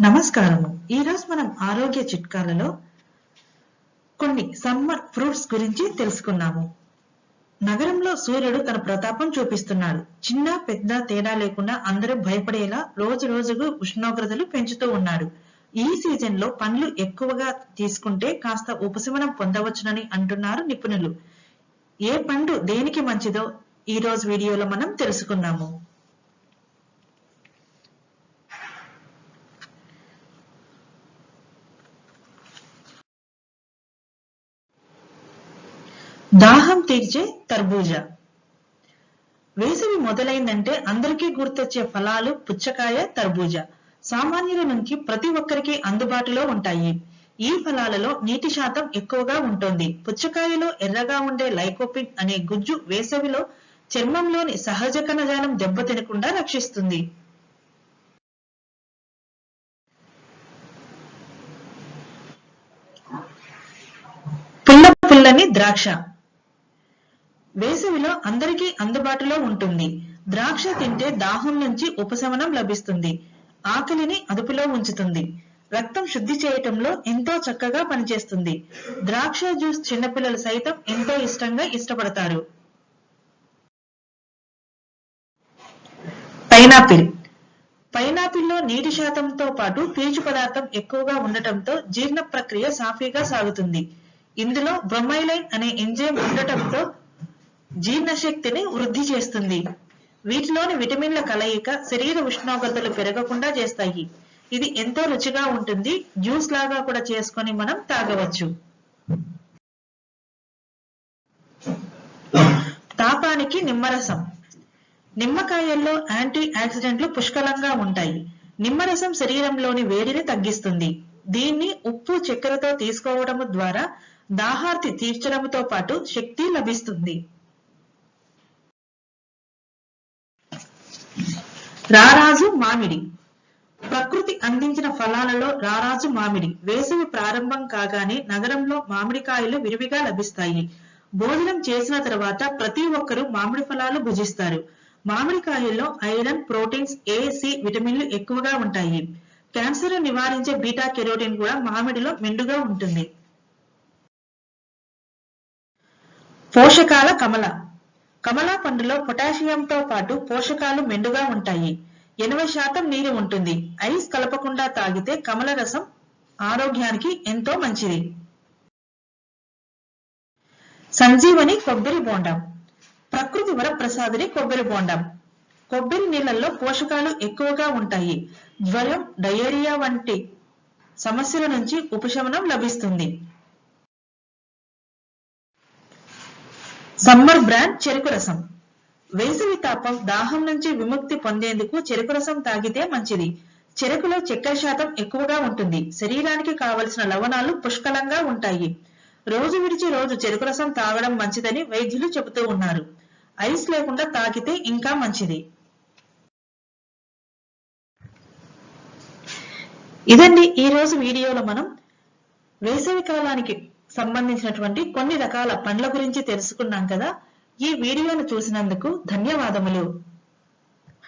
నమస్కారము. ఈరోజు మనం ఆరోగ్య చిట్కాలలో కొన్ని సమ్మర్ ఫ్రూట్స్ గురించి తెలుసుకున్నాము. నగరంలో సూర్యుడు తన ప్రతాపం చూపిస్తున్నాడు. చిన్న పెద్ద తేడా లేకుండా అందరూ భయపడేలా రోజు రోజుకు ఉష్ణోగ్రతలు పెంచుతూ ఉన్నాడు. ఈ సీజన్లో పండ్లు ఎక్కువగా తీసుకుంటే కాస్త ఉపశమనం పొందవచ్చునని అంటున్నారు నిపుణులు. ఏ పండు దేనికి మంచిదో ఈ రోజు వీడియోలో మనం తెలుసుకున్నాము. దాహం తీర్చే తర్బూజా. వేసవి మొదలైందంటే అందరికీ గుర్తొచ్చే ఫలాలు పుచ్చకాయ తర్బూజా. సామాన్యుల నుంచి ప్రతి ఒక్కరికి అందుబాటులో ఉంటాయి. ఈ ఫలాలలో నీటి శాతం ఎక్కువగా ఉంటుంది. పుచ్చకాయలో ఎర్రగా ఉండే లైకోపిన్ అనే గుజ్జు వేసవిలో చర్మంలోని సహజ కణజాలం దెబ్బతినకుండా రక్షిస్తుంది. పుల్ల పుల్లని ద్రాక్ష. వేసవిలో అందరికీ అందుబాటులో ఉంటుంది. ద్రాక్ష తింటే దాహం నుంచి ఉపశమనం లభిస్తుంది. ఆకలిని అదుపులో ఉంచుతుంది. రక్తం శుద్ధి చేయటంలో ఎంతో చక్కగా పనిచేస్తుంది. ద్రాక్ష జ్యూస్ చిన్నపిల్లలు సైతం ఎంతో ఇష్టంగా ఇష్టపడతారు. పైనాపిల్. పైనాపిల్లో నీటి శాతంతో పాటు పీచు పదార్థం ఎక్కువగా ఉండటంతో జీర్ణ ప్రక్రియ సాఫీగా సాగుతుంది. ఇందులో బ్రొమైలైన్ అనే ఎంజైమ్ ఉండటంతో జీర్ణశక్తిని వృద్ధి చేస్తుంది. వీటిలోని విటమిన్ల కలయిక శరీర ఉష్ణోగ్రతలు పెరగకుండా చేస్తాయి. ఇది ఎంతో రుచిగా ఉంటుంది. జ్యూస్ లాగా కూడా చేసుకొని మనం తాగవచ్చు. తాపానికి నిమ్మరసం. నిమ్మకాయల్లో యాంటీ ఆక్సిడెంట్లు పుష్కలంగా ఉంటాయి. నిమ్మరసం శరీరంలోని వేడిని తగ్గిస్తుంది. దీన్ని ఉప్పు చక్కెరతో తీసుకోవడం ద్వారా దాహార్తి తీర్చడంతో పాటు శక్తి లభిస్తుంది. రారాజు మామిడి. ప్రకృతి అందించిన ఫలాలలో రారాజు మామిడి. వేసవి ప్రారంభం కాగానే నగరంలో మామిడికాయలు విరివిగా లభిస్తాయి. భోజనం చేసిన తర్వాత ప్రతి ఒక్కరూ మామిడి ఫలాలు భుజిస్తారు. మామిడికాయల్లో ఐరన్ ప్రోటీన్స్ ఏ సి విటమిన్లు ఎక్కువగా ఉంటాయి. క్యాన్సర్ నివారించే బీటా కెరోటిన్ కూడా మామిడిలో మెండుగా ఉంటుంది. పోషకాల కమల. కమలా పండులో పొటాషియంతో పాటు పోషకాలు మెండుగా ఉంటాయి. ఎనభై శాతం నీరు ఉంటుంది. ఐస్ కలపకుండా తాగితే కమల రసం ఆరోగ్యానికి ఎంతో మంచిది. సంజీవని కొబ్బరి బోండం. ప్రకృతి వరప్రసాదిని కొబ్బరి బోండం. కొబ్బరి నీళ్ళల్లో పోషకాలు ఎక్కువగా ఉంటాయి. జ్వరం డయేరియా వంటి సమస్యల నుంచి ఉపశమనం లభిస్తుంది. సమ్మర్ బ్రాండ్ చెరుకు రసం. వేసవి తాపం దాహం నుంచి విముక్తి పొందేందుకు చెరుకు రసం తాగితే మంచిది. చెరుకులో చక్కెర శాతం ఎక్కువగా ఉంటుంది. శరీరానికి కావలసిన లవణాలు పుష్కలంగా ఉంటాయి. రోజు విడిచి రోజు చెరుకు రసం తాగడం మంచిదని వైద్యులు చెబుతూ ఉన్నారు. ఐస్ లేకుండా తాగితే ఇంకా మంచిది. ఇదండి ఈ రోజు వీడియోలో మనం వేసవి కాలానికి సంబంధించినటువంటి కొన్ని రకాల పండ్ల గురించి తెలుసుకున్నాం కదా. ఈ వీడియోను చూసినందుకు ధన్యవాదములు.